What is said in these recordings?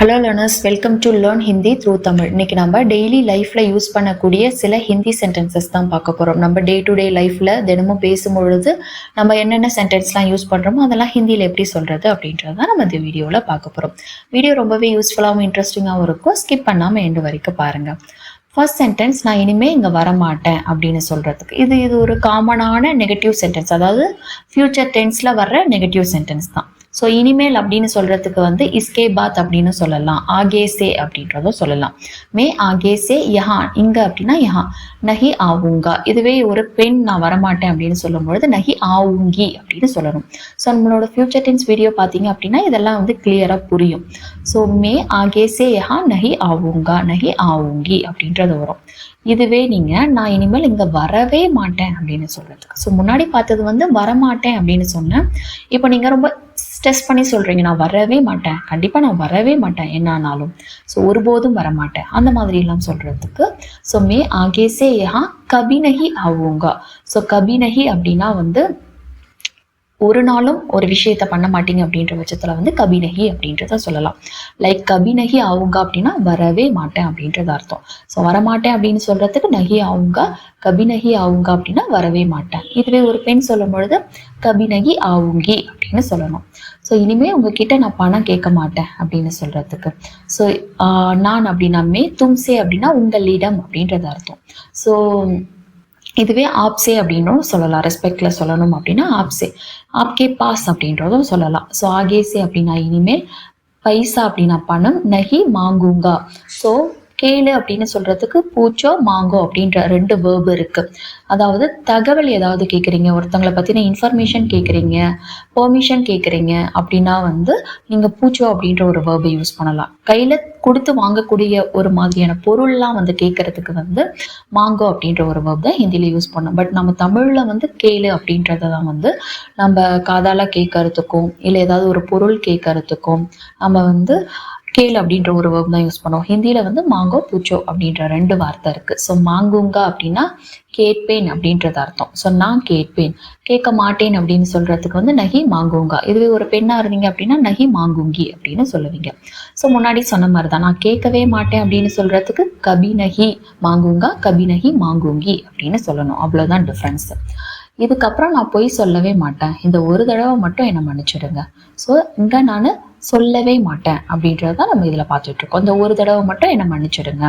Hello learners welcome to learn Hindi through Tamil இன்னைக்கு நம்ம daily லைஃப்பில் யூஸ் பண்ணக்கூடிய சில ஹிந்தி சென்டென்சஸ் தான் பார்க்க போகிறோம் நம்ம டே டு டே லைஃப்பில் தினமும் பேசும்பொழுது நம்ம என்னென்ன சென்டென்ஸ்லாம் யூஸ் பண்ணுறோமோ அதெல்லாம் ஹிந்தியில் எப்படி சொல்கிறது அப்படின்றது தான் நம்ம இந்த வீடியோவில் பார்க்க போகிறோம் வீடியோ ரொம்பவே யூஸ்ஃபுல்லாகவும் இன்ட்ரெஸ்டிங்காகவும் இருக்கும். ஸ்கிப் பண்ணாமல் எண்டு வரைக்கும் பாருங்கள் ஃபர்ஸ்ட் சென்டென்ஸ் நான் இனிமேல் இங்கே வரமாட்டேன் அப்படின்னு சொல்கிறதுக்கு இது இது ஒரு காமனான நெகட்டிவ் சென்டென்ஸ் அதாவது ஃப்யூச்சர் டென்ஸில் வர்ற நெகட்டிவ் சென்டென்ஸ் தான். ஸோ இனிமேல் அப்படின்னு சொல்கிறதுக்கு வந்து இஸ்கே பாத் அப்படின்னு சொல்லலாம். ஆகேசே அப்படின்றதும் சொல்லலாம். மே ஆகேசே யஹான் யஹா இங்கே அப்படின்னா யஹா. நஹி ஆவுங்கா. இதுவே ஒரு பெண் நான் வரமாட்டேன் அப்படின்னு சொல்லும் பொழுது நஹி ஆவுங்கி அப்படின்னு சொல்லணும். ஸோ நம்மளோட ஃபியூச்சர் டென்ஸ் வீடியோ பார்த்தீங்க அப்படின்னா இதெல்லாம் வந்து கிளியராக புரியும். ஸோ மே ஆகேசே யஹான் யஹா நஹி ஆவுங்கா. நஹி ஆவுங்கி அப்படின்றது வரும். இதுவே நீங்கள் நான் இனிமேல் இங்கே வரவே மாட்டேன் அப்படின்னு சொல்கிறதுக்கு ஸோ முன்னாடி பார்த்தது வந்து வரமாட்டேன் அப்படின்னு சொன்னேன். இப்போ நீங்கள் ரொம்ப ஸ்ட்ரெஸ் பண்ணி சொல்கிறீங்க நான் வரவே மாட்டேன். கண்டிப்பாக நான் வரவே மாட்டேன் என்ன ஆனாலும் ஸோ ஒருபோதும் வரமாட்டேன். அந்த மாதிரிலாம் சொல்கிறதுக்கு ஸோ மே ஆகேசே யஹா கபி நஹி ஆவுங்கா. ஸோ கபி நஹி அப்படின்னா வந்து ஒரு நாளும் ஒரு விஷயத்த பண்ண மாட்டீங்க அப்படின்ற பட்சத்தில் வந்து கபினகி அப்படின்றத சொல்லலாம். லைக் கபினகி ஆவுங்க அப்படின்னா வரவே மாட்டேன் அப்படின்றது அர்த்தம். ஸோ வரமாட்டேன் அப்படின்னு சொல்கிறதுக்கு நகி ஆவுங்க கபினகி ஆவுங்க அப்படின்னா வரவே மாட்டேன். இதுவே ஒரு பெண் சொல்லும் பொழுது கபினகி ஆவுங்கி அப்படின்னு சொல்லணும். ஸோ இனிமேல் உங்ககிட்ட நான் பணம் கேட்க மாட்டேன் அப்படின்னு சொல்கிறதுக்கு ஸோ நான் அப்படின்னா மே தும்சே அப்படின்னா உங்களிடம் அப்படின்றது அர்த்தம். ஸோ இதுவே ஆப்சே அப்படின்னும் சொல்லலாம். ரெஸ்பெக்டில் சொல்லணும் அப்படின்னா ஆப்சே. ஆப்கே பாஸ் அப்படின்றதும் சொல்லலாம். ஸோ ஆகேசே அப்படின்னா இனிமேல் பைசா அப்படின்னா பணம் நகி மாங்குங்கா. ஸோ கேளு அப்படின்னு சொல்றதுக்கு பூச்சோ மாங்கோ அப்படின்ற ரெண்டு வேர்ப் இருக்கு. அதாவது தகவல் ஏதாவது கேட்குறீங்க ஒருத்தங்களை பற்றின இன்ஃபர்மேஷன் கேட்குறீங்க பெர்மிஷன் கேட்குறீங்க அப்படின்னா வந்து நீங்கள் பூச்சோ அப்படின்ற ஒரு வேர்பை யூஸ் பண்ணலாம். கையில் கொடுத்து வாங்கக்கூடிய ஒரு மாதிரியான பொருள்லாம் வந்து கேட்கறதுக்கு வந்து மாங்கோ அப்படின்ற ஒரு வேர்ப் தான் ஹிந்தியில் யூஸ் பண்ணோம். பட் நம்ம தமிழில் வந்து கேளு அப்படின்றத தான் வந்து நம்ம காதால கேட்கறதுக்கும் இல்லை ஏதாவது ஒரு பொருள் கேட்கறதுக்கும் நம்ம வந்து கேள் அப்படின்ற ஒரு வேர்ப் தான் யூஸ் பண்ணுவோம். ஹிந்தியில் வந்து மாங்கோ பூச்சோ அப்படின்ற ரெண்டு வார்த்தை இருக்குது ஸோ மாங்குங்கா அப்படின்னா கேட்பேன் அப்படின்றது அர்த்தம். ஸோ நான் கேட்பேன். கேட்க மாட்டேன் அப்படின்னு சொல்கிறதுக்கு வந்து நகி மாங்குங்கா. இதுவே ஒரு பெண்ணாக இருந்தீங்க அப்படின்னா நகி மாங்குங்கி அப்படின்னு சொல்லுவீங்க. ஸோ முன்னாடி சொன்ன மாதிரி தான் நான் கேட்கவே மாட்டேன் அப்படின்னு சொல்கிறதுக்கு கபி நகி மாங்குங்கா கபி நகி மாங்குங்கி அப்படின்னு சொல்லணும். அவ்வளோதான் டிஃப்ரென்ஸ் இதுக்கப்புறம் நான் போய் சொல்லவே மாட்டேன். இந்த ஒரு தடவை மட்டும் என்னை மன்னிச்சிடுங்க. ஸோ இங்கே நான் சொல்லவே மாட்டேன் அப்படின்றத தான் நம்ம இதில் பார்த்துட்டு இருக்கோம் இந்த ஒரு தடவை மட்டும் என்னை மன்னிச்சிடுங்க.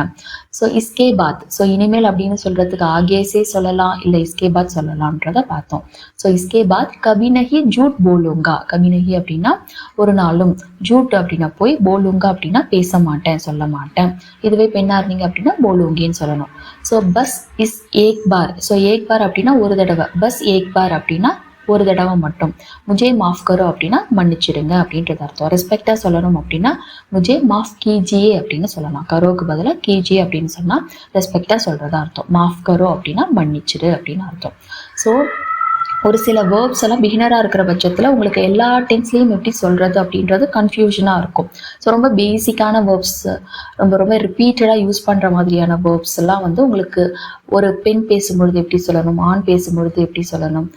ஸோ இஸ்கே பாத் ஸோ இனிமேல் அப்படின்னு சொல்கிறதுக்கு ஆகேசே சொல்லலாம் இல்லை இஸ்கே பாத் சொல்லலாம்ன்றத பார்த்தோம். ஸோ இஸ்கே பாத் கபினஹி ஜூட் போலுங்கா. கபினஹி அப்படின்னா ஒரு நாளும். ஜூட் அப்படின்னா போய் போலுங்கா அப்படின்னா பேச மாட்டேன் சொல்ல மாட்டேன். இதுவே பெண்ணாக இருந்தீங்க அப்படின்னா போலுங்கின்னு சொல்லணும். ஸோ பஸ் இஸ் ஏக் பார் ஸோ ஏக் பார் அப்படின்னா ஒரு தடவை. பஸ் ஏக் பார் அப்படின்னா ஒரு தடவை மட்டும். முஜே மாஃப் கரோ அப்படின்னா மன்னிச்சிடுங்க அப்படின்றது அர்த்தம். ரெஸ்பெக்டாக சொல்லணும் அப்படின்னா முஜே மாஃப் கீஜியே அப்படின்னு சொல்லலாம். கரோக்கு பதிலாக கீஜியே அப்படின்னு சொன்னால் ரெஸ்பெக்டாக சொல்கிறதா அர்த்தம். மாஃப் கரோ அப்படின்னா மன்னிச்சிடு அப்படின்னு அர்த்தம். ஸோ ஒரு சில வேர்ப்ஸ் எல்லாம் பிகினராக இருக்கிற பட்சத்தில் உங்களுக்கு எல்லா டென்ஸ்லேயும் எப்படி சொல்கிறது அப்படின்றது கன்ஃபியூஷனாக இருக்கும். ஸோ ரொம்ப பேசிக்கான வேர்ப்ஸ் ரொம்ப ரொம்ப ரிப்பீட்டடாக யூஸ் பண்ணுற மாதிரியான வேர்ப்ஸ் எல்லாம் வந்து உங்களுக்கு ஒரு பெண் பேசும்பொழுது எப்படி சொல்லணும் ஆண் பேசும்பொழுது எப்படி சொல்லணும்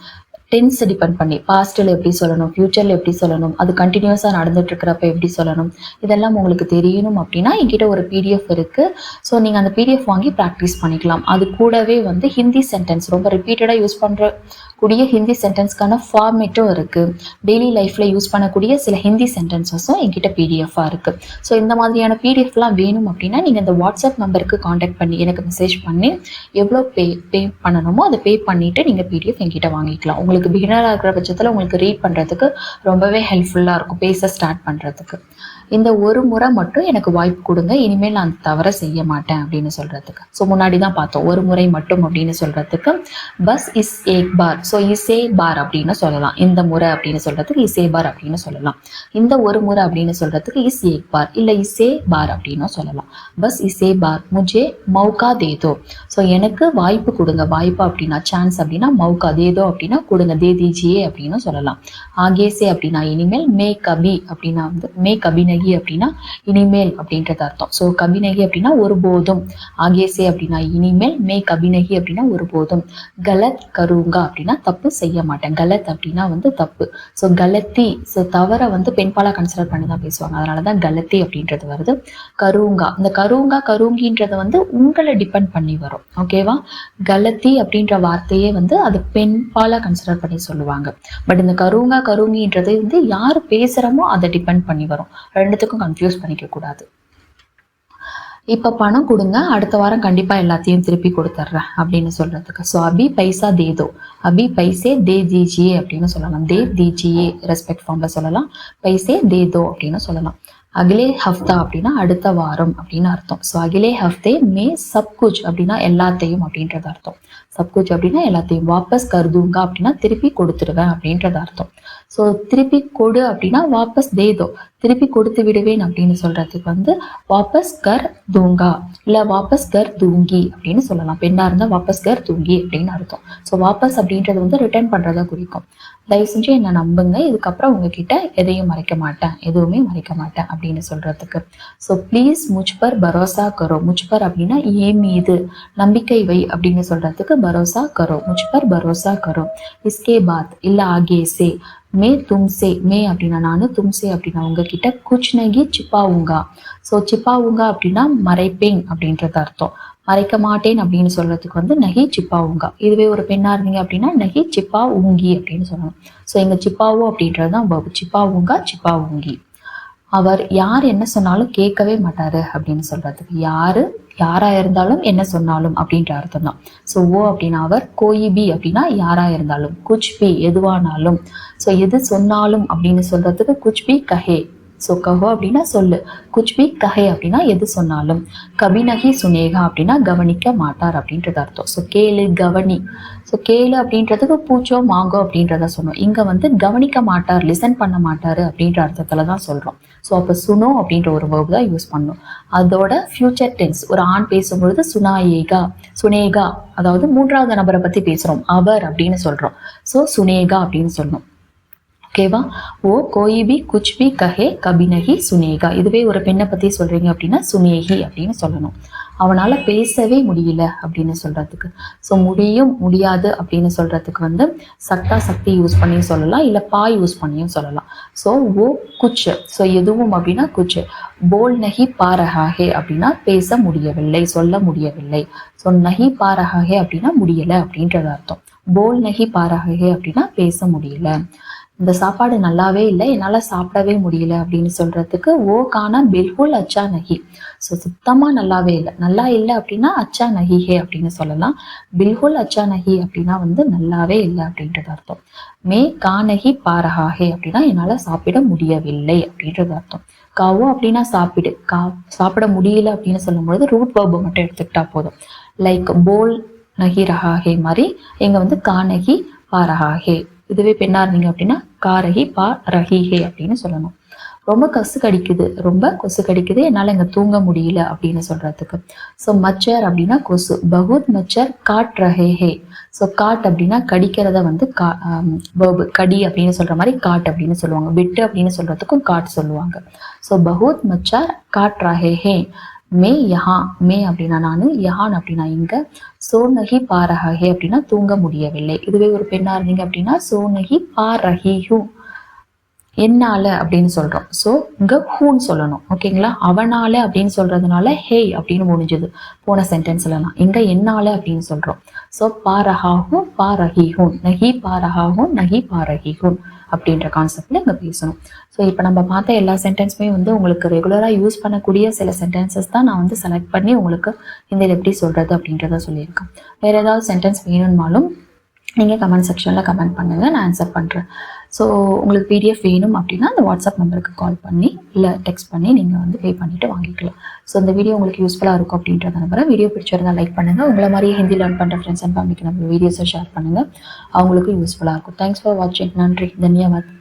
டென்ஸ் டிபெண்ட் பண்ணி பாஸ்டில் எப்படி சொல்லணும் ஃப்யூச்சரில் எப்படி சொல்லணும் அது கண்டினியூஸாக நடந்துட்டு இருக்கிறப்ப எப்படி சொல்லணும் இதெல்லாம் உங்களுக்கு தெரியணும் அப்படின்னா என்கிட்ட ஒரு பிடிஎஃப் இருக்குது ஸோ நீங்கள் அந்த பிடிஎஃப் வாங்கி ப்ராக்டிஸ் பண்ணிக்கலாம். அது கூடவே வந்து ஹிந்தி சென்டென்ஸ் ரொம்ப ரிப்பீட்டடாக யூஸ் பண்ணுற கூடிய ஹிந்தி சென்டென்ஸ்க்கான ஃபார்மேட்டும் இருக்குது டெய்லி லைஃப்பில் யூஸ் பண்ணக்கூடிய சில ஹிந்தி சென்டென்சஸும் என்கிட்ட பிடிஎஃபாக இருக்குது ஸோ இந்த மாதிரியான பிடிஎஃப்லாம் வேணும் அப்படின்னா நீங்கள் இந்த வாட்ஸ்அப் நம்பருக்கு காண்டாக்ட் பண்ணி எனக்கு மெசேஜ் பண்ணி எவ்வளோ பே பே பண்ணணுமோ அதை பே பண்ணிவிட்டு நீங்கள் பிடிஎஃப் எங்கிட்ட வாங்கிக்கலாம். உங்களுக்கு பிகினராக இருக்கிற பட்சத்தில் உங்களுக்கு ரீட் பண்ணுறதுக்கு ரொம்பவே ஹெல்ப்ஃபுல்லாக இருக்கும் பேச ஸ்டார்ட் பண்ணுறதுக்கு இந்த ஒரு முறை மட்டும் எனக்கு வாய்ப்பு கொடுங்க. இனிமேல் நான் தவற செய்ய மாட்டேன் அப்படின்னு சொல்கிறதுக்கு ஸோ முன்னாடி தான் பார்த்தோம். ஒரு முறை மட்டும் அப்படின்னு சொல்கிறதுக்கு பஸ் இஸ் ஏக் பார் ஸோ இசே பார் அப்படின்னு சொல்லலாம். இந்த முறை அப்படின்னு சொல்கிறதுக்கு இசே பார் அப்படின்னு சொல்லலாம். இந்த ஒரு முறை அப்படின்னு சொல்கிறதுக்கு இஸ் ஏக் பார் இல்லை இசே பார் அப்படின்னு சொல்லலாம். பஸ் இசே பார் முஜே மௌகா தேதோ ஸோ எனக்கு வாய்ப்பு கொடுங்க. வாய்ப்பு அப்படின்னா சான்ஸ் அப்படின்னா மௌகா தேதோ அப்படின்னா கொடுங்க. தே தீஜியே அப்படின்னு சொல்லலாம். ஆகேசே அப்படின்னா இனிமேல் மே கபி அப்படின்னா வந்து மே கபின கவிநகி அப்படின்னா இனிமேல் அப்படின்றது அர்த்தம். ஸோ கவிநகி அப்படின்னா ஒருபோதும் ஆகேசே அப்படின்னா இனிமேல் மே கவிநகி அப்படின்னா ஒரு போதும். கலத் கருங்கா அப்படின்னா தப்பு செய்ய மாட்டேன். கலத் அப்படின்னா வந்து தப்பு. ஸோ கலத்தி ஸோ தவறை வந்து பெண்பாலா கன்சிடர் பண்ணி தான் பேசுவாங்க. அதனால தான் கலத்தி அப்படின்றது வருது. கருங்கா. இந்த கருங்கா கருங்கின்றது வந்து உங்களை டிபெண்ட் பண்ணி வரும். ஓகேவா கலத்தி அப்படின்ற வார்த்தையே வந்து அது பெண்பாலா கன்சிடர் பண்ணி சொல்லுவாங்க. பட் இந்த கருங்கா கருங்கின்றது வந்து யார் பேசுகிறோமோ அதை டிபெண்ட் பண்ணி வரும். ரெண்டுத்துக்கும் கன்ஃபியூஸ் பண்ணிக்க கூடாது. இப்போ பணம் கொடுங்க அடுத்த வாரம் கண்டிப்பாக எல்லாத்தையும் திருப்பி கொடுத்துட்றேன் அப்படின்னு சொல்கிறதுக்கு ஸோ அபி பைசா தேதோ. அபி பைசே தே தீஜியே அப்படின்னு சொல்லலாம். தே தீஜியே ரெஸ்பெக்ட் ஃபார்மில் சொல்லலாம். பைசே தேதோ அப்படின்னு சொல்லலாம். அகிலே ஹஃப்தா அப்படின்னா அடுத்த வாரம் அப்படின்னு அர்த்தம். ஸோ அகிலே ஹஃப்தே மே சப்குச் அப்படின்னா எல்லாத்தையும் அப்படின்றது அர்த்தம். சப்குச் அப்படின்னா எல்லாத்தையும் வாபஸ் கருதுங்க அப்படின்னா திருப்பி கொடுத்துருவேன் அப்படின்றது அர்த்தம். ஸோ திருப்பி கொடு அப்படின்னா வாபஸ் தேதோ. திருப்பி கொடுத்து விடுவேன் அப்படின்னு சொல்றதுக்கு வந்து வாபஸ் கர் தூங்கா இல்லை வாபஸ் கர் தூங்கி அப்படின்னு சொல்லலாம். பெண்ணாக இருந்தால் வாபஸ் கர் தூங்கி அப்படின்னு அர்த்தம். ஸோ வாபஸ் அப்படின்றது வந்து ரிட்டர்ன் பண்ணுறதா குறிக்கும். தயவு செஞ்சு என்னை நம்புங்க. இதுக்கப்புறம் உங்ககிட்ட எதையும் மறைக்க மாட்டேன். எதுவுமே மறைக்க மாட்டேன் அப்படின்னு சொல்றதுக்கு. ஸோ ப்ளீஸ் முஜ்பர் பரோசா கரோ. முஜ்பர் அப்படின்னா ஏன் மீது? நம்பிக்கை வை அப்படின்னு சொல்றதுக்கு பரோசா கரோ முஜ்பர் பரோசா கரோ இஸ்கே பாத் இல்லை ஆகேசே மே தும்சே மே அப்படின்னா நான் தும்சே அப்படின்னா உங்ககிட்ட குச்னகி சிப்பாவுங்கா ஸோ சிப்பாவுங்கா அப்படின்னா மறைப்பேன் அப்படின்றது அர்த்தம் மறைக்க மாட்டேன் அப்படின்னு சொல்றதுக்கு வந்து நகி சிப்பாவுங்கா இதுவே ஒரு பெண்ணா இருந்தீங்க அப்படின்னா நகி சிப்பா உங்கி அப்படின்னு சொல்லணும் ஸோ எங்க சிப்பாவோ அப்படின்றது தான் சிப்பா சிப்பாவுங்கா சிப்பா உங்கி அவர் யார் என்ன சொன்னாலும் கேட்கவே மாட்டாரு அப்படின்னு சொல்றதுக்கு யாரு யாரா இருந்தாலும் என்ன சொன்னாலும் அப்படின்ற அர்த்தம் தான் ஸோ ஓ அப்படின்னா அவர் கோயிபி அப்படின்னா யாரா இருந்தாலும் குச்பி எதுவானாலும். ஸோ எது சொன்னாலும் அப்படின்னு சொல்றதுக்கு குச்பி கஹே. ஸோ கஹோ அப்படின்னா சொல்லு. குச்பி கஹே அப்படின்னா எது சொன்னாலும். கபினகி சுனேகா அப்படின்னா கவனிக்க மாட்டார் அப்படின்றது அர்த்தம். ஸோ கேளு கவனி. ஸோ கேளு அப்படின்றதுக்கு பூச்சோ மாங்கோ அப்படின்றத சொன்னோம். இங்கே வந்து கவனிக்க மாட்டார் லிசன் பண்ண மாட்டார் அப்படின்ற அர்த்தத்தில் தான் சொல்கிறோம் ஸோ அப்போ சுனோ அப்படின்ற ஒரு வேர்ப் தான் யூஸ் பண்ணணும் அதோட ஃபியூச்சர் டென்ஸ் ஒரு ஆண் பேசும்பொழுது சுனாயேகா சுனேகா அதாவது மூன்றாவது நபரை பற்றி பேசுகிறோம் அவர் அப்படின்னு சொல்கிறோம் ஸோ சுனேகா அப்படின்னு சொல்லணும் ஓகேவா? ஓ கோயிபி குச்பி குச் பி கஹே கபி சுனேகா. இதுவே ஒரு பெண்ணை பற்றி சொல்கிறீங்க அப்படின்னா சுனேகி அப்படின்னு சொல்லணும். அவனால் பேசவே முடியல அப்படின்னு சொல்கிறதுக்கு ஸோ முடியும் முடியாது அப்படின்னு சொல்கிறதுக்கு வந்து சக்தா சக்தி யூஸ் பண்ணியும் சொல்லலாம் இல்லை பா யூஸ் பண்ணியும் சொல்லலாம். ஸோ ஓ குச். ஸோ எதுவும் அப்படின்னா குச். போல் நஹி பாரஹாகே அப்படின்னா பேச முடியவில்லை சொல்ல முடியவில்லை. ஸோ நஹி பாரஹாகே அப்படின்னா முடியலை அப்படின்றது அர்த்தம். போல் நஹி பாரஹாகே அப்படின்னா பேச முடியல. இந்த சாப்பாடு நல்லாவே இல்லை என்னால் சாப்பிடவே முடியல அப்படின்னு சொல்றதுக்கு ஓ காணா பில்குல் அச்சா நகி. ஸோ சுத்தமாக நல்லாவே இல்லை. நல்லா இல்லை அப்படின்னா அச்சா நகிஹே அப்படின்னு சொல்லலாம். பில்குல் அச்சா நகி அப்படின்னா வந்து நல்லாவே இல்லை அப்படின்றது அர்த்தம். மே கானகி பாரஹாஹே அப்படின்னா என்னால் சாப்பிட முடியவில்லை அப்படின்றது அர்த்தம். காவோ அப்படின்னா சாப்பிடு. கா சாப்பிட முடியல அப்படின்னு சொல்லும்பொழுது ரூட் பர்பை மட்டும் எடுத்துக்கிட்டா போதும். லைக் போல் நகி ரஹாஹே மாதிரி இங்கே வந்து கானகி பாரஹாஹே இதுவே பெண்ணா இருந்தீங்க அப்படின்னா காரகி பா ரஹிஹே அப்படின்னு சொல்லணும். ரொம்ப கசு கடிக்குது ரொம்ப கொசு கடிக்குது என்னால் இங்கே தூங்க முடியல அப்படின்னு சொல்றதுக்கு. ஸோ மச்சர் அப்படின்னா கொசு. பகுத் மச்சர் காட் ரஹேஹே ஸோ காட் அப்படின்னா கடிக்கிறத வந்து கா கடி அப்படின்னு சொல்ற மாதிரி காட் அப்படின்னு சொல்லுவாங்க. விட்டு அப்படின்னு சொல்றதுக்கும் காட் சொல்லுவாங்க. ஸோ பகுத் மச்சர் காட் ரஹேஹே மே யஹா மே அப்படின்னா நான் யஹான் அப்படின்னா இங்க சோனகி பாரஹே அப்படின்னா தூங்க முடியவில்லை. இதுவே ஒரு பெண்ணா இருந்தீங்க அப்படின்னா சோனகி பாரஹிஹு. என்னால அப்படின்னு சொல்றோம். ஸோ இங்க ஹூன்னு சொல்லணும். ஓகேங்களா அவனால அப்படின்னு சொல்றதுனால ஹே அப்படின்னு முடிஞ்சது. போன சென்டென்ஸ்லாம் இங்க என்னால அப்படின்னு சொல்றோம். ஸோ பாரஹாஹும் பாரஹிஹும் நகி பாரஹாகும் நகி பாரஹிஹும் அப்படின்ற கான்செப்ட்ல இங்க பேசணும். ஸோ இப்போ நம்ம பார்த்த எல்லா சென்டென்ஸுமே வந்து உங்களுக்கு ரெகுலராக யூஸ் பண்ணக்கூடிய சில சென்டென்சஸ் தான் நான் வந்து செலக்ட் பண்ணி உங்களுக்கு இந்த எப்படி சொல்றது அப்படின்றத சொல்லியிருக்கேன். வேற ஏதாவது சென்டென்ஸ் வேணும்னாலும் நீங்கள் கமெண்ட் செக்ஷனில் கமெண்ட் பண்ணுங்கள் நான் ஆன்சர் பண்ணுறேன் ஸோ உங்களுக்கு பிடிஎஃப் வேணும் அப்படின்னா அந்த வாட்ஸ்அப் நம்பருக்கு கால் பண்ணி இல்லை டெக்ஸ்ட் பண்ணி நீங்கள் வந்து பே பண்ணிவிட்டு வாங்கிக்கலாம். ஸோ இந்த வீடியோ உங்களுக்கு யூஸ்ஃபுல்லாக இருக்கும் அப்படின்றத நம்புறேன். வீடியோ பிடிச்சிருந்தால் லைக் பண்ணுங்கள் உங்களை மாதிரியே ஹிந்தி லேர்ன் பண்ணுற ஃப்ரெண்ட்ஸ் அண்ட் ஃபேமிலிக்கு நம்ம வீடியோஸை ஷேர் பண்ணுங்கள் அவங்களுக்கும் யூஸ்ஃபுல்லாக இருக்கும். தேங்க்ஸ் ஃபார் வாட்சிங் நன்றி. தன்யவாத்.